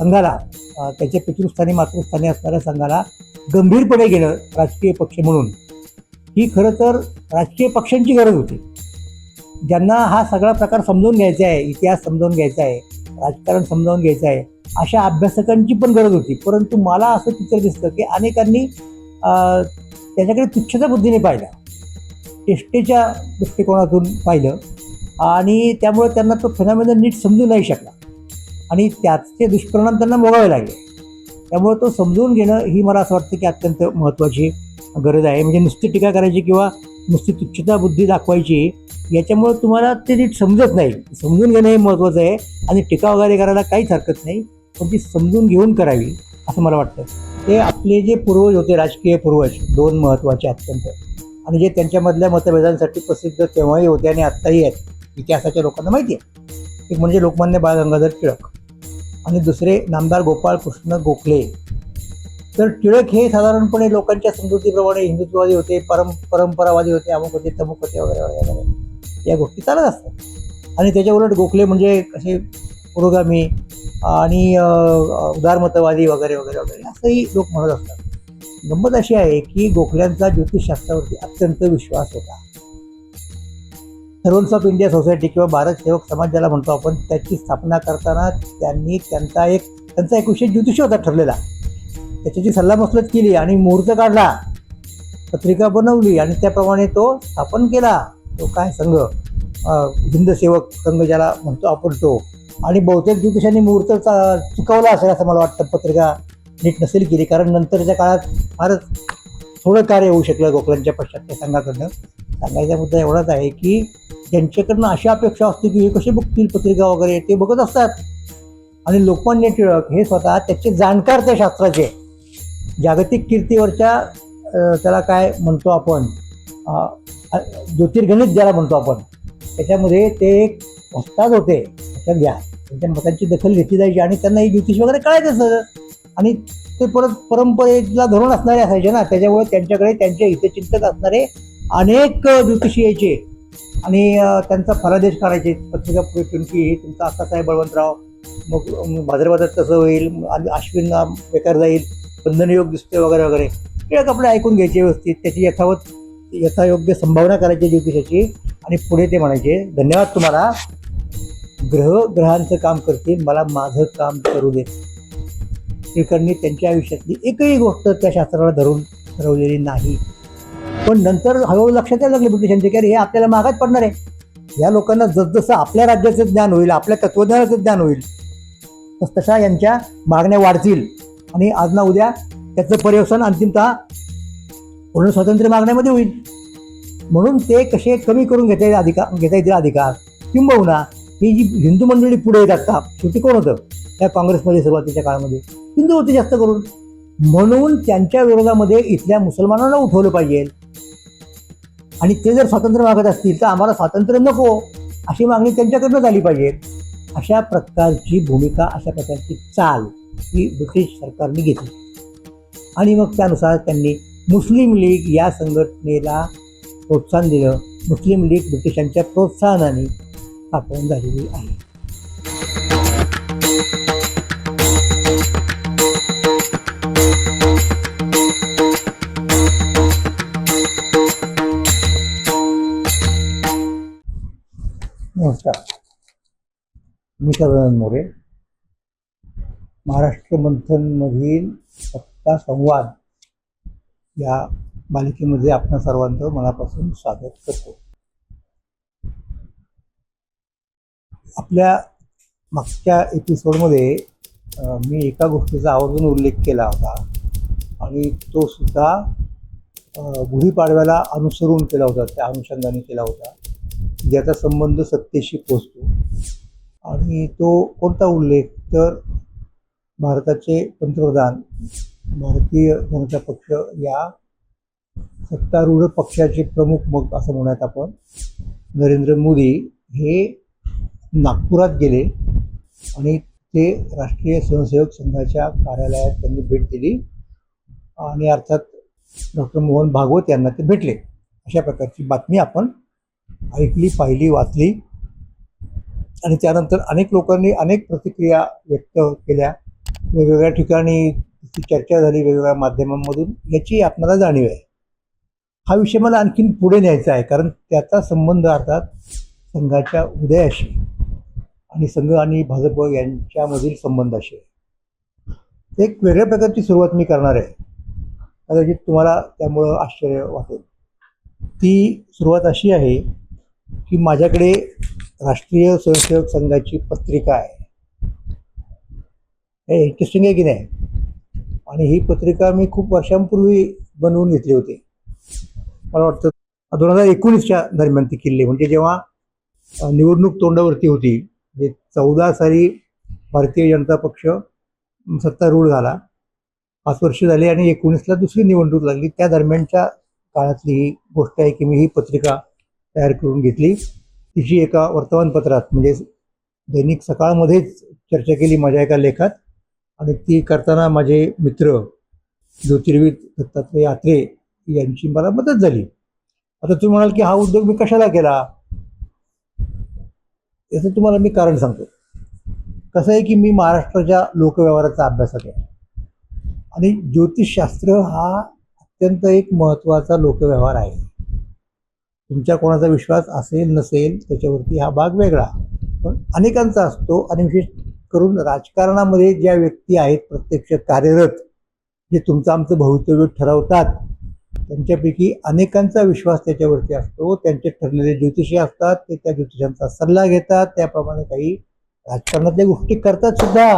संघाला त्याच्या पितृस्थानी मातृस्थानी असणाऱ्या संघाला गंभीरपणे गेलं राजकीय पक्ष म्हणून. ही खरं तर राजकीय पक्षांची गरज होती. ज्यांना हा सगळा प्रकार समजावून घ्यायचा आहे इतिहास समजावून घ्यायचा आहे राजकारण समजावून घ्यायचं आहे अशा अभ्यासकांची पण गरज होती. परंतु मला असं चित्र दिसतं की अनेकांनी त्याच्याकडे तुच्छता बुद्धीने पाहिलं. टेस्टेच्या दृष्टिकोनातून पाहिलं. आणि त्यामुळे त्यांना तो फेनॉमिनल नीट समजू नाही शकला. आणि त्याचे दुष्परिणाम त्यांना भोगावे लागले. त्यामुळे तो समजून घेणं ही मला असं वाटतं की अत्यंत महत्त्वाची गरज आहे. म्हणजे नुसती टीका करायची किंवा नुसती तुच्छता बुद्धी दाखवायची याच्यामुळे तुम्हाला ते नीट समजत नाही. समजून घेणं हे महत्त्वाचं आहे आणि टीका वगैरे करायला काहीच हरकत नाही पण ती समजून घेऊन करावी असं मला वाटतं. ते आपले जे पूर्वज होते राजकीय पूर्वज दोन महत्त्वाचे अत्यंत. आणि जे त्यांच्यामधल्या मतभेदांसाठी प्रसिद्ध तेव्हाही होते आणि आत्ताही आहेत इतिहासाच्या लोकांना माहिती आहे. एक म्हणजे लोकमान्य बाळ गंगाधर टिळक. आणि दुसरे नामदार गोपाळ कृष्ण गोखले. तर टिळक हे साधारणपणे लोकांच्या समजुतीप्रमाणे हिंदुत्ववादी होते परम परंपरावादी होते अमुक होते तमुक होते वगैरे वगैरे या गोष्टी चालत असतात. आणि त्याच्या उलट गोखले म्हणजे कसे पुरोगामी आणि उदारमतवादी वगैरे वगैरे वगैरे असंही लोक म्हणत असतात. गंमत अशी आहे की गोखल्यांचा ज्योतिषशास्त्रावरती अत्यंत विश्वास होता. सर्वन्स ऑफ इंडिया सोसायटी किंवा भारत सेवक समाज ज्याला म्हणतो आपण त्याची स्थापना करताना त्यांनी त्यांचा एक त्यांचा एक विषय ज्योतिष होता ठरलेला. त्याच्याची सल्लामसलत केली आणि मुहूर्त काढला पत्रिका बनवली आणि त्याप्रमाणे तो स्थापन केला. तो काय संघ? हिंद सेवक संघ ज्याला म्हणतो आपण तो. आणि बहुतेक ज्योतिषांनी मुहूर्त चा- चुकवला असेल असं मला वाटतं. पत्रिका नीट नसेल केली. कारण नंतरच्या काळात फारच थोडं कार्य होऊ शकलं गोखल्यांच्या पश्चात त्या संघाकडनं. सांगायचा मुद्दा एवढाच आहे की त्यांच्याकडनं अशी अपेक्षा असते की हे कसे बघतील पत्रिका वगैरे ते बघत असतात. आणि लोकमान्य टिळक हे स्वतः त्याचे जाणकार त्या शास्त्राचे जागतिक कीर्तीवरच्या त्याला काय म्हणतो आपण ज्योतिर्गणित ज्याला म्हणतो आपण त्याच्यामध्ये ते एक वस्ताद होते लक्षात घ्या. त्यांच्या मतांची दखल घेतली जायची आणि त्यांना ही ज्योतिष वगैरे कळायचं सर आणि ते परत परंपरेला धरून असणारे असायचे ना त्याच्यामुळे त्यांच्याकडे त्यांचे हितचिंतक असणारे अनेक ज्योतिषी यायचे. आणि त्यांचा फलादेश करायचे पत्रिका पुढे ठेवून की हे तुमचा असा आहे बळवंतराव मग अं, कसं होईल आणि अश्विन बेकार जाईल बंधनयोग दिसते वगैरे वगैरे. टिळक आपले ऐकून घ्यायचे व्यवस्थित त्याची यथावत यथायोग्य संभावना करायची ज्योतिषाची आणि पुढे ते म्हणायचे धन्यवाद तुम्हाला. ग्रह ग्रहांचं काम करतील मला माझं काम करू देत टिळकांनी त्यांच्या आयुष्यातली एकही गोष्ट त्या शास्त्राला धरून ठरवलेली नाही. पण नंतर हळूहळू लक्षात यायला लागले ब्रिटिशांचे की हे आपल्याला मागात पडणार आहे. या लोकांना जसजसं आपल्या राज्याचं ज्ञान होईल आपल्या तत्वज्ञानाचं ज्ञान होईल तस तशा यांच्या मागण्या वाढतील. आणि आज ना उद्या त्याचं पर्यवसन अंतिमतः पूर्ण स्वातंत्र्य मागण्यामध्ये होईल. म्हणून ते कसे कमी करून घेता येईल अधिकार घेता येतील अधिकार? किंबहुना ही जी हिंदू मंडळी पुढे येतात का? शेवटी कोण होतं? त्या काँग्रेसमध्ये सुरुवातीच्या काळामध्ये. हिंदू होते जास्त करून. म्हणून त्यांच्या विरोधामध्ये इथल्या मुसलमानांना उठवलं पाहिजे. आणि ते जर स्वातंत्र्य मागत असतील तर आम्हाला स्वातंत्र्य नको अशी मागणी त्यांच्याकडनं झाली पाहिजे. अशा प्रकारची भूमिका अशा प्रकारची चाल ही ब्रिटिश सरकारने घेतली. आणि मग त्यानुसार त्यांनी मुस्लिम लीग या संघटनेला प्रोत्साहन दिलं. मुस्लिम लीग ब्रिटिशांच्या प्रोत्साहनाने स्थापन झालेली आहे. नमस्कार. मी सदानंद मोरे. महाराष्ट्र मंथनमधील सत्ता संवाद या मालिकेमध्ये आपण सर्वांचं मनापासून स्वागत करतो. आपल्या मागच्या एपिसोडमध्ये मी एका गोष्टीचा आवर्जून उल्लेख केला होता आणि तो सुद्धा गुढीपाडव्याला अनुसरून केला होता त्या अनुषंगाने केला होता. ज्याचा संबंध सत्तेशी पोचतो. आणि तो कोणता उल्लेख? तर भारताचे पंतप्रधान भारतीय जनता पक्ष या सत्तारूढ पक्षाचे प्रमुख मग असं म्हणूयात आपण नरेंद्र मोदी हे नागपुरात गेले आणि ते राष्ट्रीय स्वयंसेवक संघाच्या कार्यालयात त्यांनी भेट दिली आणि अर्थात डॉक्टर मोहन भागवत यांना ते भेटले. अशा प्रकारची बातमी आपण ऐकली पाहिली वाचली. आणि त्यानंतर अनेक लोकांनी अनेक प्रतिक्रिया व्यक्त केल्या. वेगवेगळ्या ठिकाणी चर्चा झाली वेगवेगळ्या माध्यमांमधून. याची आपल्याला जाणीव आहे. हा विषय मला आणखीन पुढे न्यायचा आहे. कारण त्याचा संबंध अर्थात संघाच्या उदयाशी आणि संघ आणि भाजप यांच्यामधील संबंधाशी आहे. एक वेगळ्या प्रकारची सुरुवात मी करणार आहे. कदाचित तुम्हाला त्यामुळं आश्चर्य वाटेल. ती सुरुवात अशी आहे की माझ्याकडे राष्ट्रीय स्वयंसेवक संघाची पत्रिका आहे. हे इंटरेस्टिंग आहे की नाही? आणि ही पत्रिका मी खूप वर्षांपूर्वी बनवून घेतली होती. मला वाटतं दोन हजार एकोणीसच्या दरम्यान ती किल्ले म्हणजे जेव्हा निवडणूक तोंडावरती होती म्हणजे चौदा साली भारतीय जनता पक्ष सत्तारूढ झाला. पाच वर्ष झाली आणि एकोणीसला दुसरी निवडणूक लागली. त्या दरम्यानच्या काळातली ही गोष्ट आहे की मी ही पत्रिका तयार करून घेतली. तिची एका वर्तमानपत्रात म्हणजे दैनिक सकाळमध्येच चर्चा केली माझ्या एका लेखात. आणि ती करताना माझे मित्र ज्योतिर्विद दत्तात्रय यात्रे यांची मला मदत झाली. आता तुम्ही म्हणाल की हा उद्योग मी कशाला केला? याचं तुम्हाला मी कारण सांगतो. कसं आहे की मी महाराष्ट्राच्या लोकव्यवहाराचा अभ्यासक आहे. आणि ज्योतिषशास्त्र हा अत्यंत एक महत्त्वाचा लोकव्यवहार आहे. तुमच्या कोणाचा विश्वास असेल नसेल त्याच्यावरती हा भाग वेगळा. पण अनेकांचा असतो आणि विशेष करून राजकारणामध्ये ज्या व्यक्ती आहेत प्रत्यक्ष कार्यरत जे तुमचं आमचं भवितव्य ठरवतात त्यांच्यापैकी अनेकांचा विश्वास त्याच्यावरती असतो. त्यांचे ठरलेले ज्योतिषी असतात ते त्या ज्योतिषांचा सल्ला घेतात त्याप्रमाणे काही राजकारणातल्या गोष्टी करतात सुद्धा.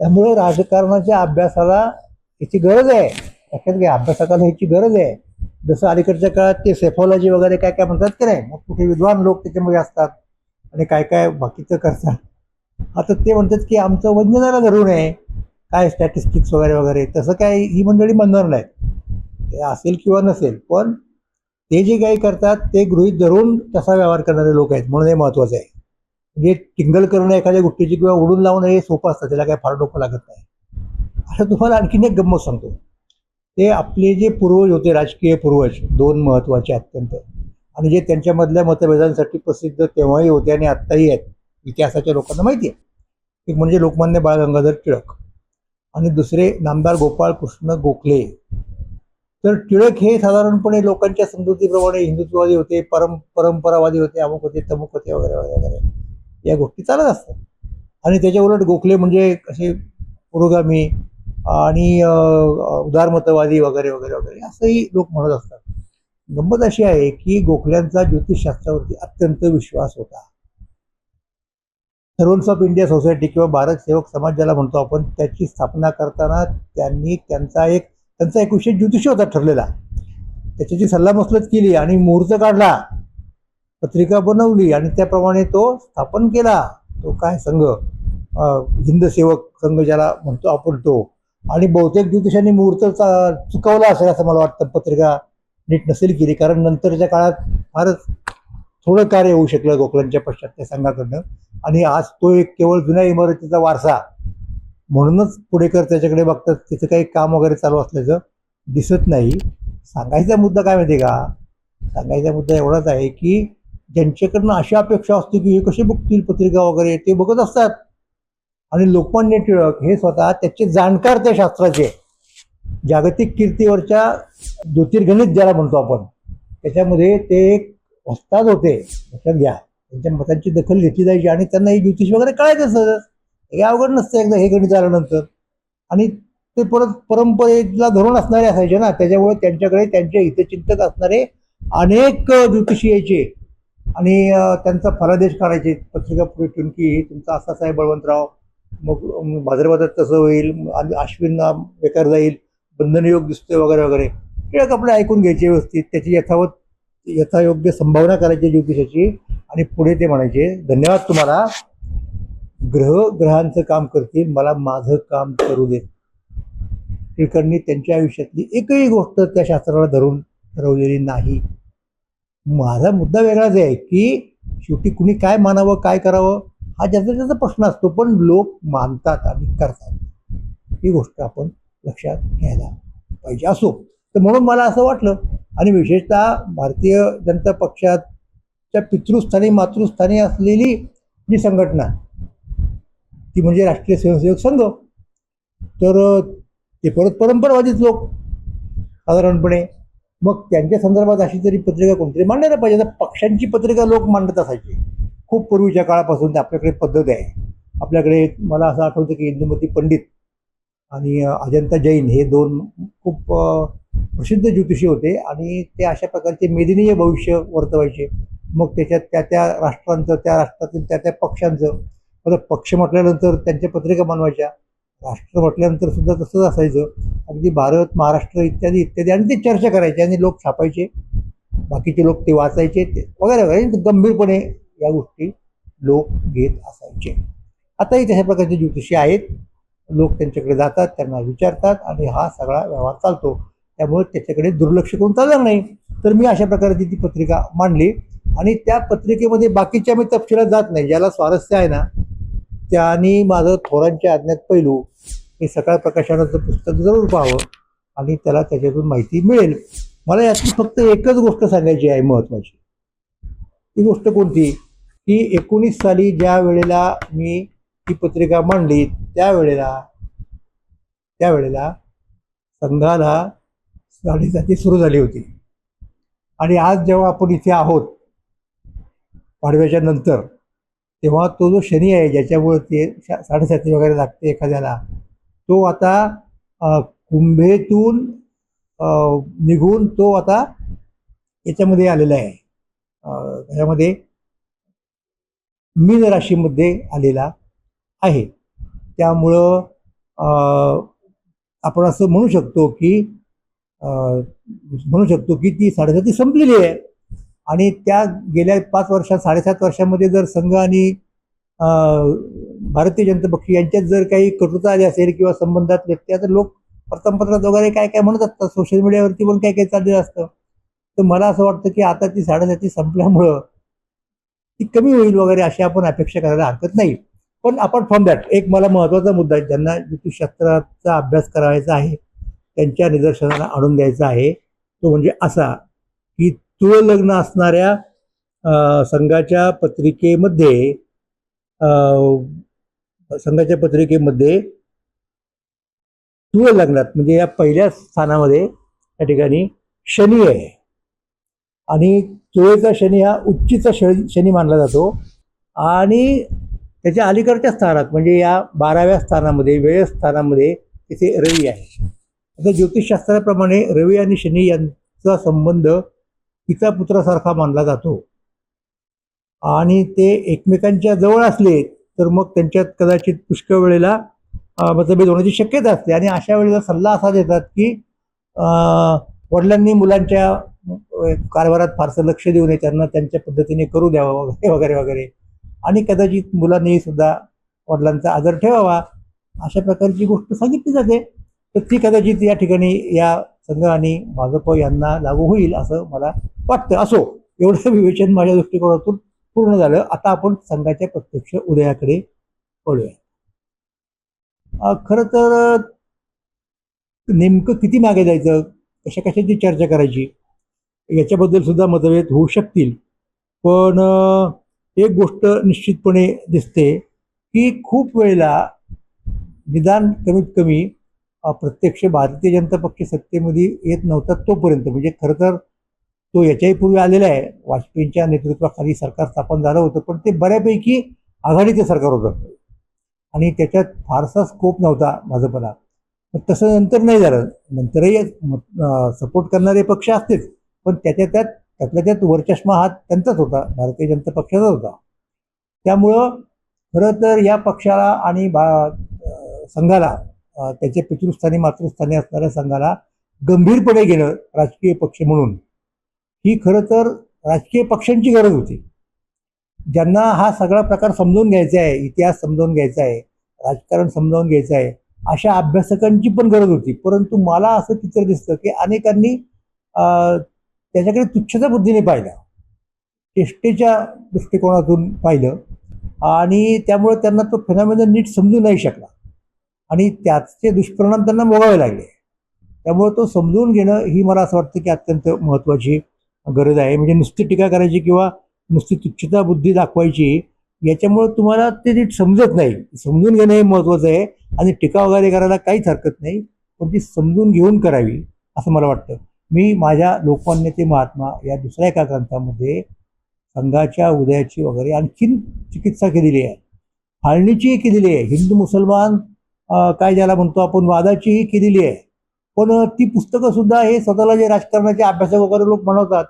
त्यामुळे राजकारणाच्या अभ्यासाला याची गरज आहे. लक्षात घ्या अभ्यासकाला ह्याची गरज आहे. जसं अलीकडच्या काळात ते सेफॉलॉजी वगैरे काय काय म्हणतात की नाही मग कुठे विद्वान लोक त्याच्यामध्ये असतात आणि काय काय बाकीचं करतात. आता ते म्हणतात की आमचं वंजनाला धरून आहे काय स्टॅटिस्टिक्स वगैरे वगैरे तसं काय ही मंडळी म्हणणार नाहीत. ते असेल किंवा नसेल पण ते जे काही करतात ते गृहीत धरून तसा व्यवहार करणारे लोक आहेत म्हणून हे महत्त्वाचं आहे. म्हणजे टिंगल करणं एखाद्या गोष्टीची किंवा उडून लावणं हे सोपं असतं त्याला काय फार डोकं लागत नाही. आता तुम्हाला आणखीन एक गंमत सांगतो. ते आपले जे पूर्वज होते राजकीय पूर्वज दोन महत्त्वाचे अत्यंत. आणि जे त्यांच्यामधल्या मतभेदांसाठी प्रसिद्ध तेव्हाही होते आणि आत्ताही आहेत इतिहासाच्या लोकांना माहिती आहे. एक म्हणजे लोकमान्य बाळ गंगाधर टिळक आणि दुसरे नामदार गोपाळ कृष्ण गोखले. तर टिळक हे साधारणपणे लोकांच्या समजुतीप्रमाणे हिंदुत्ववादी होते परम परंपरावादी होते अमुक होते तमुक होते वगैरे वगैरे. या गोष्टी चालत असतात. आणि त्याच्या उलट गोखले म्हणजे असे पुरोगामी आणि उदारमतवादी वगैरे वगैरे वगैरे असंही लोक म्हणत असतात. गंमत अशी आहे की गोखल्यांचा ज्योतिषशास्त्रावरती अत्यंत विश्वास होता. सर्वन्स ऑफ इंडिया सोसायटी किंवा भारत सेवक समाज ज्याला म्हणतो आपण त्याची स्थापना करताना त्यांनी त्यांचा एक त्यांचा एक विषय ज्योतिषी होता ठरलेला. त्याच्याची सल्लामसलत केली आणि मुहूर्त काढला पत्रिका बनवली आणि त्याप्रमाणे तो स्थापन केला. तो काय संघ? हिंद सेवक संघ ज्याला म्हणतो आपण तो. आणि बहुतेक ज्योतिषांनी मुहूर्त चा- चुकवला असेल असं मला वाटतं पत्रिका नीट नसेल केली. कारण नंतरच्या काळात फारच थोडं कार्य होऊ शकलं गोखलांच्या पश्चात त्या संघाकडनं. आणि आज तो एक केवळ जुन्या इमारतीचा वारसा. म्हणूनच पुढेकर त्याच्याकडे बघतात तिचं काही काम वगैरे चालू असल्याचं दिसत नाही. सांगायचा मुद्दा काय माहिती आहे का? सांगायचा मुद्दा एवढाच आहे की ज्यांच्याकडनं अशी अपेक्षा असते की हे कसे बघतील पत्रिका वगैरे ते बघत असतात. आणि लोकमान्य टिळक हे स्वतः त्याचे जाणकार त्या शास्त्राचे जागतिक कीर्तीवरच्या ज्योतिर्गणित ज्याला म्हणतो आपण त्याच्यामध्ये ते एक वस्ताद होते लक्षात घ्या. त्यांच्या मतांची दखल घेतली जायची आणि त्यांना हे ज्योतिष वगैरे कळायचं सहज हे अवघड नसतं एकदा हे गणित आल्यानंतर आणि ते परत परंपरेला धरून असणारे असायचे ना त्याच्यामुळे त्यांच्याकडे त्यांचे हितचिंतक असणारे अनेक ज्योतिषी यायचे. आणि त्यांचा फलादेश काढायचे. पत्रिका पुढे ठेवून की तुमचा असा आहे बळवंतराव मग अं, भाद्रपदात कसं होईल? आणि आश्विनला बेकार जाईल बंधनयोग दिसतोय वगैरे वगैरे. टिळक आपले ऐकून घ्यायचे व्यवस्थित. त्याची यथावत यथायोग्य संभावना करायची ज्योतिषाची आणि पुढे ते म्हणायचे धन्यवाद तुम्हाला. ग्रह ग्रहांचं काम करतील. मला माझं काम करू देत टिळकांनी त्यांच्या आयुष्यातली एकही गोष्ट त्या शास्त्राला धरून ठरवलेली नाही. माझा मुद्दा वेगळाच आहे की शेवटी कुणी काय मानावं काय करावं? हा ज्याचा त्याचा प्रश्न असतो पण लोक मानतात आणि करतात. ही गोष्ट आपण लक्षात घ्यायला पाहिजे. असो तर म्हणून मला असं वाटलं आणि विशेषतः भारतीय जनता पक्षाच्या पितृस्थानी मातृस्थानी असलेली जी संघटना ती म्हणजे राष्ट्रीय स्वयंसेवक संघ तर ते परत परंपरावादीच लोक साधारणपणे. मग त्यांच्या संदर्भात अशी तरी पत्रिका कोणतरी मांडायला पाहिजे आता पक्षांची पत्रिका लोक मांडत असायची. खूप पूर्वीच्या काळापासून ते आपल्याकडे पद्धत आहे. आपल्याकडे मला असं आठवतं की इंदुमती पंडित आणि अजंता जैन हे दोन खूप प्रसिद्ध ज्योतिषी होते आणि ते अशा प्रकारचे मेदिनीय भविष्य वर्तवायचे. मग त्याच्यात त्या त्या राष्ट्रांचं त्या राष्ट्रातील त्या त्या पक्षांचं आता पक्ष म्हटल्यानंतर त्यांच्या पत्रिका बनवायच्या. राष्ट्र म्हटल्यानंतर सुद्धा तसंच असायचं. अगदी भारत महाराष्ट्र इत्यादी इत्यादी. आणि ते चर्चा करायचे आणि लोक छापायचे. बाकीचे लोक ते वाचायचे ते वगैरे वगैरे. गंभीरपणे या गोष्टी लोक घेत असायचे. आताही तशा प्रकारचे ज्योतिषी आहेत. लोक त्यांच्याकडे जातात त्यांना विचारतात आणि हा सगळा व्यवहार चालतो. त्यामुळे त्याच्याकडे दुर्लक्ष करून चालणार नाही. तर मी अशा प्रकारची ती पत्रिका मांडली आणि त्या पत्रिकेमध्ये बाकीच्या मी तपशिलात जात नाही. ज्याला स्वारस्य आहे ना त्यांनी माझं थोरांच्या आज्ञात पैलू हे सकाळ प्रकाशनाचं पुस्तक जरूर पाहावं आणि त्याला त्याच्यातून माहिती मिळेल. मला यातली फक्त एकच गोष्ट सांगायची आहे महत्त्वाची ती गोष्ट कोणती? की एकोणीस साली ज्या वेळेला मी ही पत्रिका मांडली त्यावेळेला त्यावेळेला संघाला साडेसाती सुरू झाली होती. आणि आज जेव्हा आपण इथे आहोत पाडव्याच्या नंतर तेव्हा तो जो शनी आहे ज्याच्यामुळे ते शा- साडेसाती वगैरे लागते एखाद्याला तो आता कुंभेतून निघून तो आता याच्यामध्ये आलेला आहे. त्याच्यामध्ये मीन राशीमध्ये आलेला आहे. त्यामुळं आपण असं म्हणू शकतो की म्हणू शकतो की ती साडेसाती संपलेली आहे. आणि त्या गेल्या पाच वर्षात साडेसात वर्षामध्ये जर संघ आणि भारतीय जनता पक्ष यांच्यात जर काही कटुता आली असेल किंवा संबंधात व्यक्ती तर लोक वर्तमानपत्रात वगैरे काय काय म्हणत असतात सोशल मीडियावरती पण काय काय चाललेलं असतं. तर मला असं वाटतं की आता ती साडेसाती संपल्यामुळं ती कमी होईल वगैरे अशी आपण अपेक्षा करायला हरकत नाही. पण अपार्ट फ्रॉम दॅट एक मला महत्त्वाचा मुद्दा आहे ज्यांना ज्योतिषशास्त्राचा अभ्यास करायचा आहे त्यांच्या निदर्शनाला आणून द्यायचा आहे तो म्हणजे असा की तुळ लग्न असणाऱ्या संघाच्या पत्रिकेमध्ये संघाच्या पत्रिकेमध्ये तुळ लग्नात म्हणजे या पहिल्या स्थानामध्ये या ठिकाणी शनी आहे. आणि तुळेचा शनी हा उच्चीचा श- शनी मानला जातो. आणि त्याच्या अलीकडच्या स्थानात म्हणजे या बाराव्या स्थानामध्ये वेळ स्थानामध्ये तिथे रवी आहे. आता ज्योतिषशास्त्राप्रमाणे रवी आणि शनी यांचा संबंध पिता पुत्रासारखा मानला जातो. आणि ते एकमेकांच्या जवळ असले तर मग त्यांच्यात कदाचित पुष्कळ वेळेला मतभेद होण्याची शक्यता असते. आणि अशा वेळेला सल्ला असा देतात की वडिलांनी मुलांच्या कारभारात फारसं लक्ष देऊ नये त्यांना त्यांच्या पद्धतीने करू द्यावं वगैरे वगैरे वगैरे. आणि कदाचित मुलांनी सुद्धा वडिलांचा आदर ठेवावा अशा प्रकारची गोष्ट सांगितली जाते. तर ती कदाचित या ठिकाणी या संघ आणि भाजप यांना लागू होईल असं मला वाटतं. असो एवढं विवेचन माझ्या दृष्टिकोनातून पूर्ण झालं. आता आपण संघाच्या प्रत्यक्ष उदयाकडे वळूया खरं तर नेमकं किती मागे जायचं? कशा कशाची चर्चा करायची? याच्याबद्दल सुद्धा मतभेद होऊ शकतील. पण एक गोष्ट निश्चितपणे दिसते की खूप वेळेला निदान कमीत कमी प्रत्यक्ष भारतीय जनता पक्ष सत्तेमध्ये येत नव्हता तोपर्यंत. म्हणजे खरं तर तो याच्याही पूर्वी आलेला आहे. वाजपेयींच्या नेतृत्वाखाली सरकार स्थापन झालं होतं पण ते बऱ्यापैकी आघाडीचं सरकार होतं. आणि त्याच्यात फारसा स्कोप नव्हता भाजपला. तसं नंतर नाही झालं. नंतरही सपोर्ट करणारे पक्ष असतेच. पण त्याच्या त्यात त्यातल्या त्यात वरचष्मा हा त्यांचाच होता भारतीय जनता पक्षाचा होता. त्यामुळं खरं तर या पक्षाला आणि बा संघाला त्याच्या पितृस्थानी मातृस्थानी असणाऱ्या संघाला गंभीरपणे घेणं राजकीय पक्ष म्हणून ही खरं तर राजकीय पक्षांची गरज होती. ज्यांना हा सगळा प्रकार समजावून घ्यायचा आहे इतिहास समजावून घ्यायचा आहे राजकारण समजावून घ्यायचं आहे अशा अभ्यासकांची पण गरज होती. परंतु मला असं चित्र दिसतं की अनेकांनी त्याच्याकडे तुच्छता बुद्धीने पाहिलं. चेष्टेच्या दृष्टिकोनातून पाहिलं. आणि त्यामुळे त्यांना तो फेनॉमिना नीट समजू नाही शकला. आणि त्याचे दुष्परिणाम त्यांना भोगावे लागले. त्यामुळे तो समजून घेणं ही मला असं वाटतं की अत्यंत महत्त्वाची गरज आहे. म्हणजे नुसती टीका करायची किंवा नुसती तुच्छता बुद्धी दाखवायची याच्यामुळे तुम्हाला ते नीट समजत नाही. समजून घेणं हे महत्त्वाचं आहे. आणि टीका वगैरे करायला काहीच हरकत नाही. पण ती समजून घेऊन करावी असं मला वाटतं. मी माझ्या लोकमान्य ते महात्मा या दुसऱ्या एका ग्रंथामध्ये संघाच्या उदयाची वगैरे आणखीन चिकित्सा केलेली आहे. फाळणीचीही केलेली आहे. हिंदू मुसलमान काय ज्याला म्हणतो आपण वादाचीही केलेली आहे. पण ती पुस्तकंसुद्धा हे स्वतःला जे राजकारणाचे अभ्यासक वगैरे लोक म्हणवतात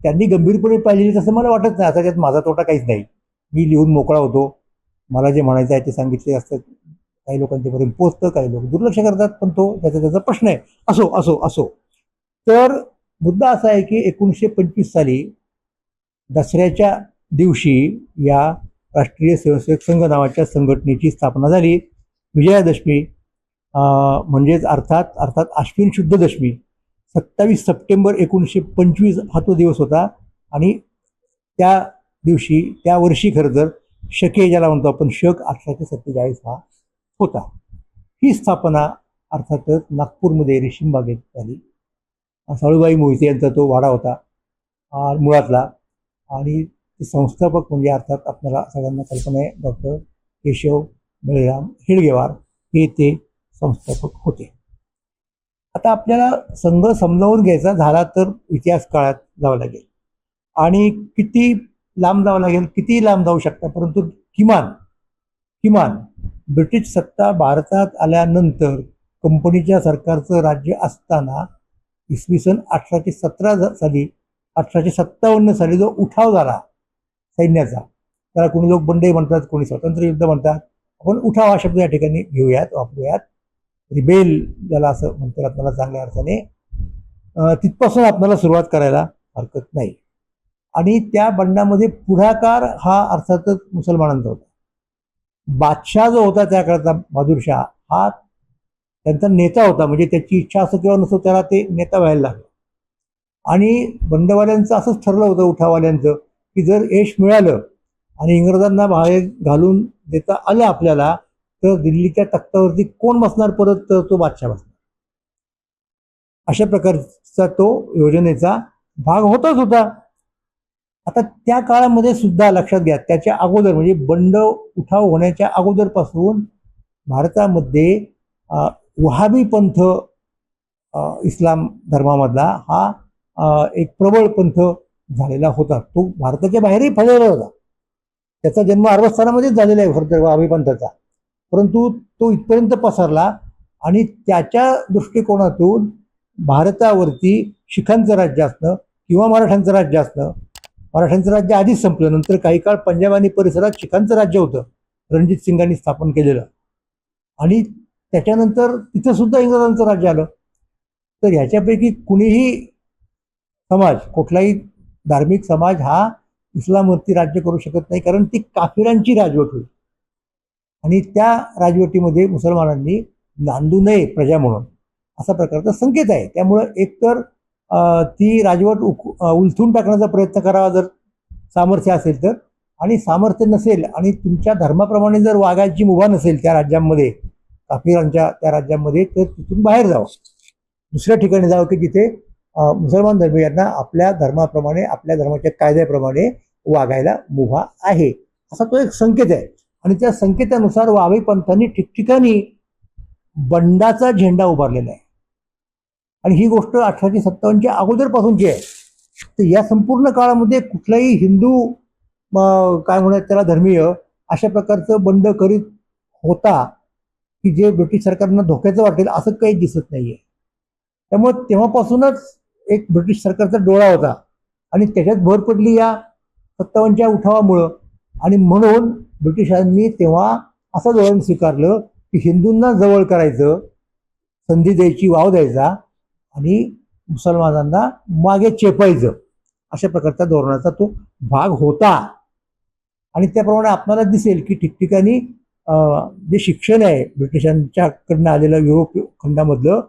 त्यांनी गंभीरपणे पाहिलेली तसं मला वाटत नाही. आता त्यात माझा तोटा काहीच नाही. मी लिहून मोकळा होतो. मला जे म्हणायचं आहे ते सांगितले असतं काही लोकांच्यापर्यंत पोचतं काही लोक दुर्लक्ष करतात पण तो त्याचा त्याचा प्रश्न आहे. असो असो असो. तर मुद्दा असा आहे की एकोणीसशे पंचवीस साली दसऱ्याच्या दिवशी या राष्ट्रीय स्वयंसेवक संघ नावाच्या संघटनेची स्थापना झाली. विजयादशमी म्हणजेच अर्थात अर्थात आश्विन शुद्ध दशमी सत्तावीस सप्टेंबर एकोणीसशे पंचवीस हा तो दिवस होता. आणि त्या दिवशी त्या वर्षी खरं तर शके ज्याला म्हणतो आपण शक अठराशे सत्तेचाळीस हा होता. ही स्थापना अर्थातच नागपूरमध्ये रेशीमबागेत झाली. साळूबाई मोहिते यांचा तो वाडा होता मुळातला. आणि संस्थापक म्हणजे अर्थात आपल्याला सगळ्यांना कल्पना आहे डॉक्टर केशव बळीराम हेडगेवार हे ते संस्थापक होते. आता आपल्याला संघ समजावून घ्यायचा झाला तर इतिहास काळात जावं लागेल. आणि किती लांब जावं लागेल किती लांब जाऊ शकता परंतु किमान किमान ब्रिटिश सत्ता भारतात आल्यानंतर कंपनीच्या सरकारचं राज्य असताना इसवी सन अठराशे सतरा साली अठराशे सत्तावन्न साली जो उठाव झाला सैन्याचा त्याला कोणी लोक बंडे म्हणतात कोणी स्वतंत्र युद्ध म्हणतात आपण उठाव हा शब्द या ठिकाणी घेऊयात वापरूयात. रिबेल ज्याला असं म्हणतात आपल्याला चांगल्या अर्थाने तिथपासून आपल्याला सुरुवात करायला हरकत नाही. आणि त्या बंडामध्ये पुढाकार हा अर्थातच मुसलमानांचा होता. बादशाह जो होता त्या काळाचा बहादूरशाह हा त्यांचा नेता होता म्हणजे त्याची इच्छा असो किंवा नसो त्याला ते नेता व्हायला लागलं. आणि बंडवाल्यांचं असंच ठरलं होतं उठावाल्यांचं की जर यश मिळालं आणि इंग्रजांना बाहेर घालून देता आलं आपल्याला तर दिल्लीच्या तख्तावरती कोण बसणार परत? तर तो बादशाह बसणार. अशा प्रकारचा तो योजनेचा भाग होताच होता. आता त्या काळामध्ये सुद्धा लक्षात घ्या त्याच्या अगोदर म्हणजे बंड उठाव होण्याच्या अगोदरपासून भारतामध्ये वहाबी पंथ इस्लाम धर्मामधला हा एक प्रबळ पंथ झालेला होता. तो भारताच्या बाहेरही फैललेला होता. त्याचा जन्म अरबस्थानामध्येच झालेला आहे खरं तर वहाबी पंथाचा. परंतु तो इथपर्यंत पसरला आणि त्याच्या दृष्टिकोनातून भारतावरती शिखांचं राज्य असणं किंवा मराठ्यांचं राज्य असणं मराठ्यांचं राज्य आधीच संपलं. नंतर काही काळ पंजाब आणि परिसरात शिखांचं राज्य होतं रणजित सिंगांनी स्थापन केलेलं. आणि त्याच्यानंतर तिथं सुद्धा इंग्रजांचं राज्य आलं. तर ह्याच्यापैकी कुणीही समाज कुठलाही धार्मिक समाज हा इस्लामवरती राज्य करू शकत नाही कारण ती काफिरांची राजवट होईल आणि त्या राजवटीमध्ये मुसलमानांनी नांदू नये प्रजा म्हणून असा प्रकारचा संकेत आहे. त्यामुळं एकतर ती राजवट उख उलथून टाकण्याचा प्रयत्न करावा जर सामर्थ्य असेल तर. आणि सामर्थ्य नसेल आणि तुमच्या धर्माप्रमाणे जर वागायची मुभा नसेल त्या राज्यांमध्ये काफिरांच्या त्या राज्यामध्ये तर तिथून बाहेर जावं. दुसऱ्या ठिकाणी जावं की जिथे मुसलमान धर्मीयांना आपल्या धर्माप्रमाणे आपल्या धर्माच्या कायद्याप्रमाणे वागायला मुभा आहे. असा तो एक संकेत आहे. आणि त्या संकेतानुसार वावे पंथांनी ठिकठिकाणी बंडाचा झेंडा उभारलेला आहे. आणि ही गोष्ट अठराशे सत्तावन्नच्या अगोदरपासूनची आहे. तर या संपूर्ण काळामध्ये कुठलाही हिंदू काय म्हणत त्याला धर्मीय अशा प्रकारचं बंड करीत होता की जे ब्रिटिश सरकारनं धोक्याचं वाटेल असं काही दिसत नाहीये. त्यामुळे तेव्हापासूनच एक ब्रिटिश सरकारचा डोळा होता. आणि त्याच्यात भर पडली या सत्तावन्नच्या उठावामुळं. आणि म्हणून ब्रिटिशांनी तेव्हा असं धोरण स्वीकारलं की हिंदूंना जवळ करायचं संधी द्यायची वाव द्यायचा आणि मुसलमानांना मागे चेपायचं. अशा प्रकारचा धोरणाचा तो भाग होता. आणि त्याप्रमाणे आपल्याला दिसेल की ठिकठिकाणी जे शिक्षण आहे ब्रिटिशांच्याकडनं आलेलं युरोप खंडामधलं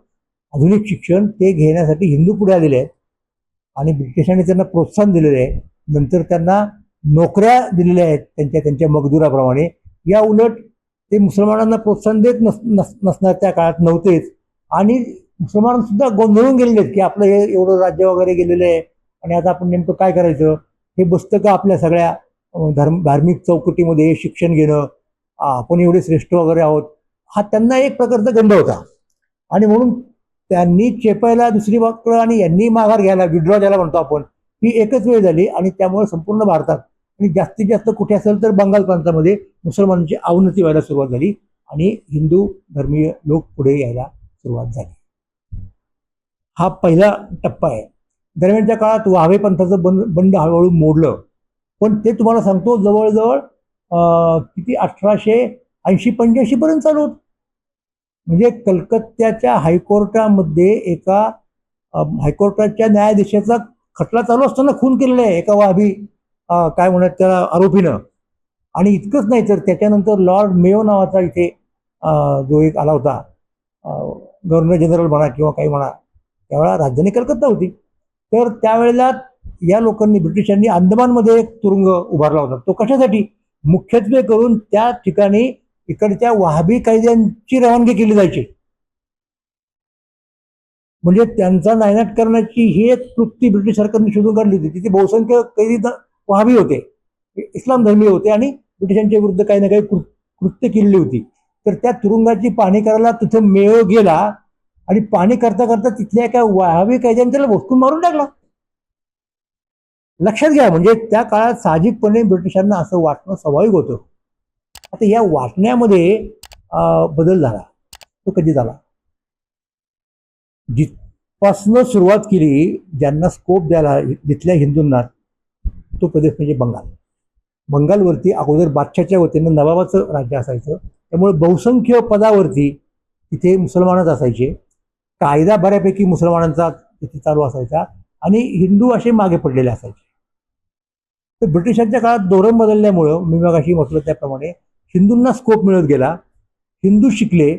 आधुनिक शिक्षण ते घेण्यासाठी हिंदू पुढे आलेले आहेत. आणि ब्रिटिशांनी त्यांना प्रोत्साहन दिलेलं आहे. नंतर त्यांना नोकऱ्या दिलेल्या आहेत त्यांच्या त्यांच्या मगदुराप्रमाणे या उलट ते मुसलमानांना प्रोत्साहन देत नस नस नसणार त्या काळात नव्हतेच. आणि मुसलमानसुद्धा गोंधळून गेलेले आहेत की आपलं हे एवढं राज्य वगैरे गेलेलं आहे आणि आता आपण नेमकं काय करायचं? हे बसतं का आपल्या सगळ्या धर्म धार्मिक चौकटीमध्ये शिक्षण घेणं आपण एवढे श्रेष्ठ वगैरे आहोत. हा त्यांना एक प्रकारचा गंध होता. आणि म्हणून त्यांनी चेपायला दुसरी बाकडं आणि यांनी माघार घ्यायला विड्रॉ द्यायला म्हणतो आपण ही एकच वेळ झाली आणि त्यामुळे संपूर्ण भारतात आणि जास्तीत जास्त कुठे असेल तर बंगाल प्रांतामध्ये मुसलमानांची अवनती व्हायला सुरुवात झाली आणि हिंदू धर्मीय लोक पुढे यायला सुरुवात झाली. हा पहिला टप्पा आहे. दरम्यानच्या काळात वाहवे पंथाचं बंद बंड हळूहळू मोडलं. पण ते तुम्हाला सांगतो जवळजवळ किती? अठराशे ऐंशी पंच्याऐंशी पर्यंत चालू होत. म्हणजे कलकत्त्याच्या हायकोर्टामध्ये एका हायकोर्टाच्या न्यायाधीशाचा खटला चालू असताना खून केलेला आहे एका वाभी काय म्हणत त्याला आरोपीनं. आणि इतकंच नाही तर त्याच्यानंतर लॉर्ड मेयो नावाचा इथे जो एक आला होता गव्हर्नर जनरल म्हणा किंवा काही म्हणा त्यावेळेला राजधानी कलकत्ता होती. तर त्यावेळेला या लोकांनी ब्रिटिशांनी अंदमानमध्ये एक तुरुंग उभारला होता. तो कशासाठी? मुख्यत्वे करून त्या ठिकाणी इकडच्या वाहबी कायद्यांची रवानगी केली जायची. म्हणजे त्यांचा नायनाट करण्याची ही एक कृती ब्रिटिश सरकारने शोधून काढली होती. तिथे बहुसंख्य कैदी वाहबी होते. इस्लाम धर्मीय होते आणि ब्रिटिशांच्या विरुद्ध काही ना काही कृत्य केलेली होती. तर त्या तुरुंगाची पाहणी करायला तिथं मेळ गेला आणि पाणी करता करता तिथल्या एका वाहवी कैद्याने त्याला भोसकून मारून टाकला. लक्षात घ्या म्हणजे त्या काळात साहजिकपणे ब्रिटिशांना असं वाटणं स्वाभाविक होतं. आता या वाटण्यामध्ये बदल झाला. तो कधी झाला? जिथपासनं सुरुवात केली ज्यांना स्कोप द्यायला जिथल्या हिंदूंना तो प्रदेश म्हणजे बंगाल. बंगालवरती अगोदर बादशाच्या वतीनं नवाबाचं राज्य असायचं. त्यामुळे बहुसंख्य पदावरती तिथे मुसलमानच असायचे. कायदा बऱ्यापैकी मुसलमानांचा तिथे चालू असायचा. आणि हिंदू असे मागे पडलेले असायचे. तर ब्रिटिशांच्या काळात धोरण बदलल्यामुळं मी मग अशी म्हटलं त्याप्रमाणे हिंदूंना स्कोप मिळत गेला. हिंदू शिकले.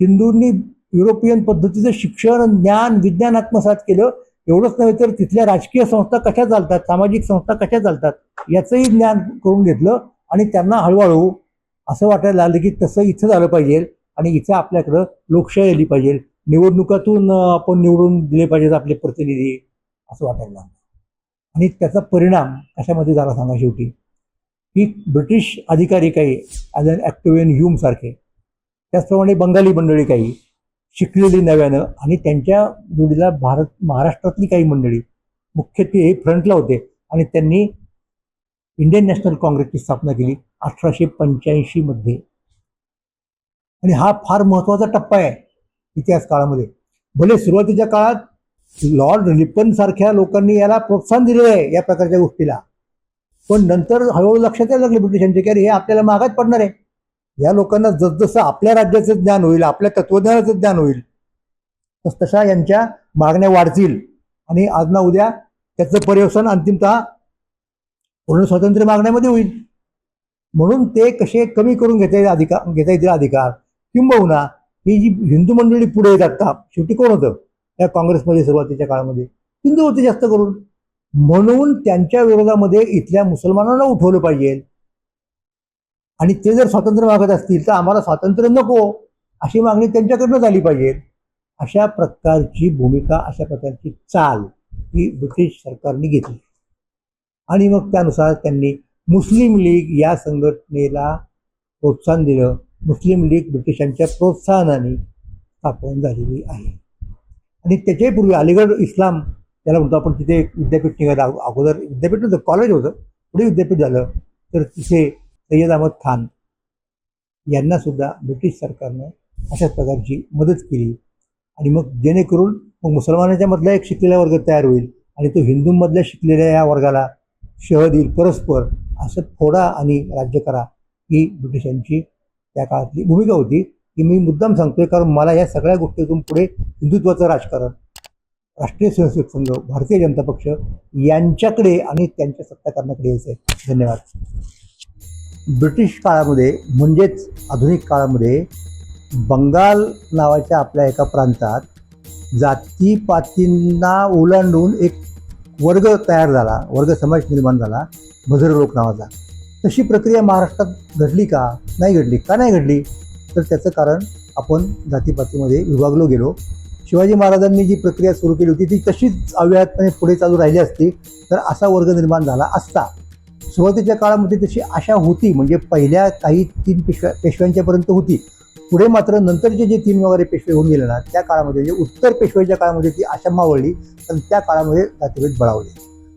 हिंदूंनी युरोपियन पद्धतीचं शिक्षण ज्ञान विज्ञान आत्मसात केलं. एवढंच नव्हे तर तिथल्या राजकीय संस्था कशा चालतात सामाजिक संस्था कशा चालतात याचंही ज्ञान करून घेतलं आणि त्यांना हळूहळू असं वाटायला लागलं की तसं इथं झालं पाहिजे आणि इथं आपल्याकडं लोकशाही आली पाहिजे. निवडणुकातून आपण निवडून दिले पाहिजेत आपले प्रतिनिधी असं वाटायला लागलं. आणि त्याचा परिणाम कशामध्ये झाला सांगा शेवटी? की ब्रिटिश अधिकारी काही ॲज ॲक्टिव्हियन ह्यूम सारखे त्याचप्रमाणे बंगाली मंडळी काही शिकलेली नव्यानं आणि त्यांच्या जोडीला भारत महाराष्ट्रातली काही मंडळी मुख्यत्वे हे फ्रंटला होते आणि त्यांनी इंडियन नॅशनल काँग्रेसची स्थापना केली अठराशे पंच्याऐंशीमध्ये आणि हा फार महत्त्वाचा टप्पा आहे इतिहास काळामध्ये. भले सुरुवातीच्या काळात लॉर्ड रिपन सारख्या लोकांनी याला प्रोत्साहन दिलेलं आहे या प्रकारच्या गोष्टीला. पण नंतर हळूहळू लक्षात यायला लागले ब्रिटिशांचे की अरे हे आपल्याला मागात पडणार आहे. या लोकांना जसजसं आपल्या राज्याचं ज्ञान होईल आपल्या तत्वज्ञानाचं ज्ञान होईल तस तशा यांच्या मागण्या वाढतील. आणि आज ना उद्या त्याचं पर्यवसन अंतिमतः पूर्ण स्वातंत्र्य मागण्यामध्ये होईल. म्हणून ते कसे कमी करून घेता येईल अधिकार घेता येतील अधिकार? किंबहुना ही जी हिंदू मंडळी पुढे येतात का शेवटी कोण होतं? या काँग्रेसमध्ये सुरुवातीच्या काळामध्ये. हिंदू होते जास्त करून. म्हणून त्यांच्या विरोधामध्ये इथल्या मुसलमानांना उठवलं पाहिजे. आणि ते जर स्वातंत्र्य मागत असतील तर आम्हाला स्वातंत्र्य नको. अशी मागणी त्यांच्याकडनं झाली पाहिजे. अशा प्रकारची भूमिका अशा प्रकारची चाल ही ब्रिटिश सरकारने घेतली. आणि मग त्यानुसार त्यांनी मुस्लिम लीग या संघटनेला प्रोत्साहन दिलं. मुस्लिम लीग ब्रिटिशांच्या प्रोत्साहनाने स्थापन झालेली आहे. आणि त्याच्याही पूर्वी अलीगड इस्लाम त्याला म्हणतो आपण तिथे एक विद्यापीठ निघालं अगो- अगोदर विद्यापीठ नव्हतं कॉलेज होतं. पुढे विद्यापीठ झालं. तर तिथे सय्यद अहमद खान यांना सुद्धा ब्रिटिश सरकारनं अशाच प्रकारची मदत केली. आणि मग जेणेकरून मग मुसलमानाच्या मधला एक शिकलेला वर्ग तयार होईल आणि तो हिंदूंमधल्या शिकलेल्या या वर्गाला शह देईल परस्पर असं फोडा आणि राज्य करा ही ब्रिटिशांची त्या काळातली भूमिका होती. की मी मुद्दाम सांगतोय कारण मला या सगळ्या गोष्टीतून पुढे हिंदुत्वाचं राजकारण राष्ट्रीय स्वयंसेवक संघ भारतीय जनता पक्ष यांच्याकडे आणि त्यांच्या सत्ताकारणाकडे यायचं आहे धन्यवाद. ब्रिटिश काळामध्ये म्हणजेच आधुनिक काळामध्ये बंगाल नावाच्या आपल्या एका प्रांतात जातीपातींना ओलांडून एक वर्ग तयार झाला वर्ग समाज निर्माण झाला भजर लोक नावाचा. तशी प्रक्रिया महाराष्ट्रात घडली का? नाही घडली. का नाही घडली? तर त्याचं कारण आपण जातीपातीमध्ये विभागलो गेलो. शिवाजी महाराजांनी जी प्रक्रिया सुरू केली होती ती तशीच अव्याहतपणे पुढे चालू राहिली असती तर असा वर्ग निर्माण झाला असता. सुरुवातीच्या काळामध्ये तशी आशा होती म्हणजे पहिल्या काही तीन पेशव्या पेशव्यांच्यापर्यंत होती. पुढे मात्र नंतरचे जे तीन वगैरे पेशवे होऊन गेले ना त्या काळामध्ये जे उत्तर पेशवेच्या काळामध्ये ती आशा मावळली तर त्या काळामध्ये जातीभेद बळावले.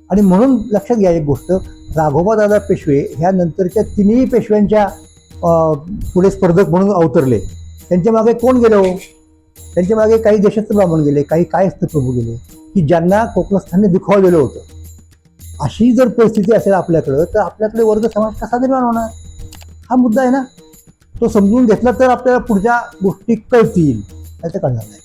आणि म्हणून लक्षात घ्या एक गोष्ट राघोबादादा पेशवे ह्या नंतरच्या तिन्ही पेशव्यांच्या पुढे स्पर्धक म्हणून अवतरले. त्यांच्या मागे कोण गेलो हो? त्यांच्या मागे काही देशाचे ब्राह्मण गेले काही कायस्थ प्रभू गेले की ज्यांना कोकणस्थानने दुखावलेलं होतं. अशी जर परिस्थिती असेल आपल्याकडं तर आपल्याकडे वर्ग समाज कसा निर्माण होणार? हा मुद्दा आहे ना. तो समजून घेतला तर आपल्याला पुढच्या गोष्टी कळतील. नाही कळणार नाही.